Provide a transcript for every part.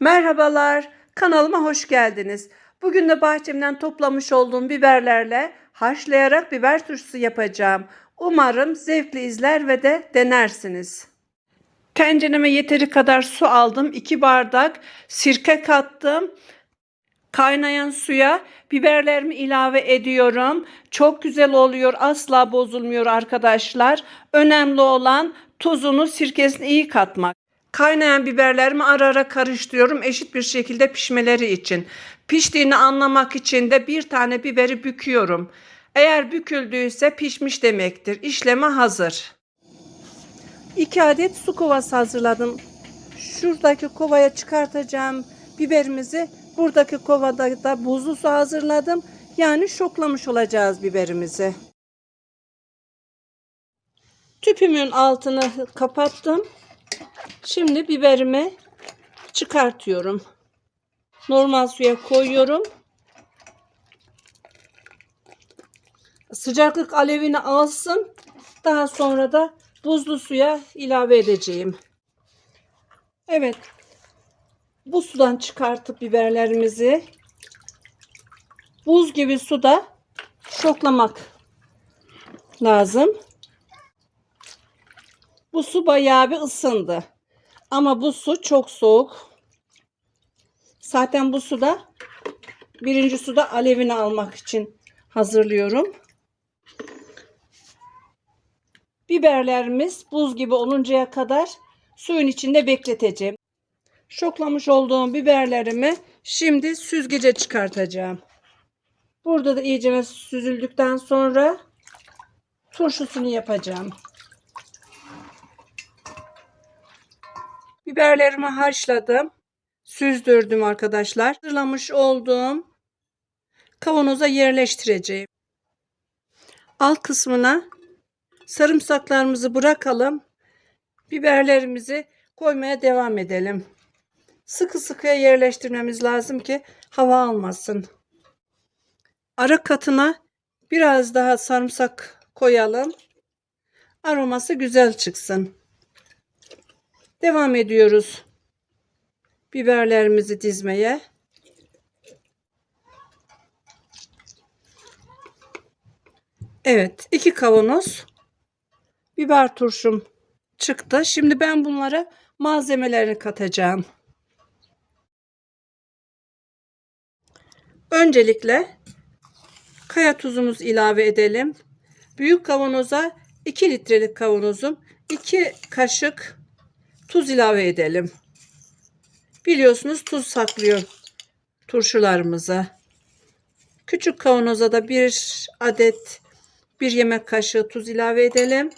Merhabalar, kanalıma hoş geldiniz. Bugün de bahçemden toplamış olduğum biberlerle haşlayarak biber turşusu yapacağım. Umarım zevkli izler ve de denersiniz. Tencereme yeteri kadar su aldım. 2 bardak sirke kattım. Kaynayan suya biberlerimi ilave ediyorum. Çok güzel oluyor. Asla bozulmuyor arkadaşlar. Önemli olan tuzunu, sirkesini iyi katmak. Kaynayan biberlerimi ara ara karıştırıyorum eşit bir şekilde pişmeleri için. Piştiğini anlamak için de bir tane biberi büküyorum. Eğer büküldüyse pişmiş demektir. İşleme hazır. 2 adet su kovası hazırladım. Şuradaki kovaya çıkartacağım biberimizi. Buradaki kovada da buzlu su hazırladım. Yani şoklamış olacağız biberimizi. Tüpümün altını kapattım. Şimdi biberimi çıkartıyorum. Normal suya koyuyorum. Sıcaklık alevini alsın. Daha sonra da buzlu suya ilave edeceğim. Evet. Bu sudan çıkartıp biberlerimizi buz gibi suda şoklamak lazım. Bu su bayağı bir ısındı. Ama bu su çok soğuk. Zaten bu suda birinci suda alevini almak için hazırlıyorum. Biberlerimiz buz gibi oluncaya kadar suyun içinde bekleteceğim. Şoklamış olduğum biberlerimi şimdi süzgece çıkartacağım. Burada da iyice süzüldükten sonra turşusunu yapacağım. Biberlerimi haşladım. Süzdürdüm arkadaşlar. Hazırlamış olduğum kavanoza yerleştireceğim. Alt kısmına sarımsaklarımızı bırakalım. Biberlerimizi koymaya devam edelim. Sıkı sıkıya yerleştirmemiz lazım ki hava almasın. Ara katına biraz daha sarımsak koyalım. Aroması güzel çıksın. Devam ediyoruz. Biberlerimizi dizmeye. Evet, iki kavanoz biber turşum çıktı. Şimdi ben bunlara malzemelerini katacağım. Öncelikle kaya tuzumuzu ilave edelim. Büyük kavanoza 2 litrelik kavanozum 2 kaşık tuz ilave edelim. Biliyorsunuz tuz saklıyor turşularımıza. Küçük kavanoza da bir adet bir yemek kaşığı tuz ilave edelim.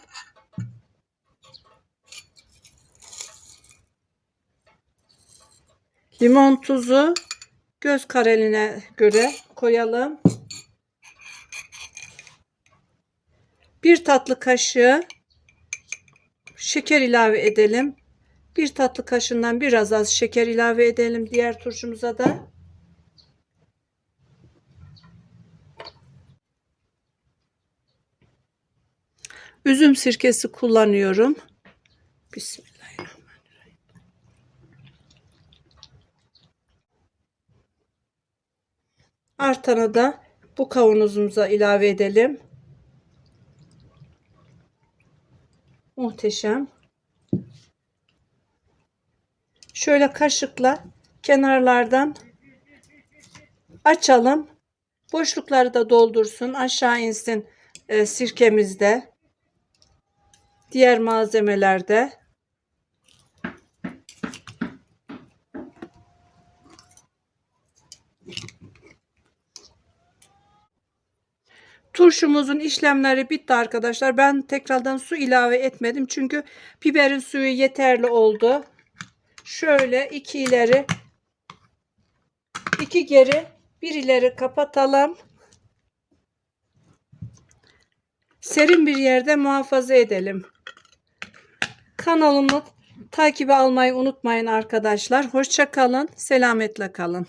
Limon tuzu göz kareline göre koyalım. Bir tatlı kaşığı şeker ilave edelim. Bir tatlı kaşığından biraz az şeker ilave edelim diğer turşumuza da. Üzüm sirkesi kullanıyorum. Bismillahirrahmanirrahim. Artana da bu kavanozumuza ilave edelim. Muhteşem. Şöyle kaşıkla kenarlardan açalım. Boşlukları da doldursun. Aşağı insin e, sirkemizde. Diğer malzemelerde. Turşumuzun işlemleri bitti arkadaşlar. Ben tekrardan su ilave etmedim. Çünkü biberin suyu yeterli oldu. Şöyle iki ileri iki geri bir ileri kapatalım. Serin bir yerde muhafaza edelim. Kanalımı takibi almayı unutmayın arkadaşlar. Hoşça kalın. Selametle kalın.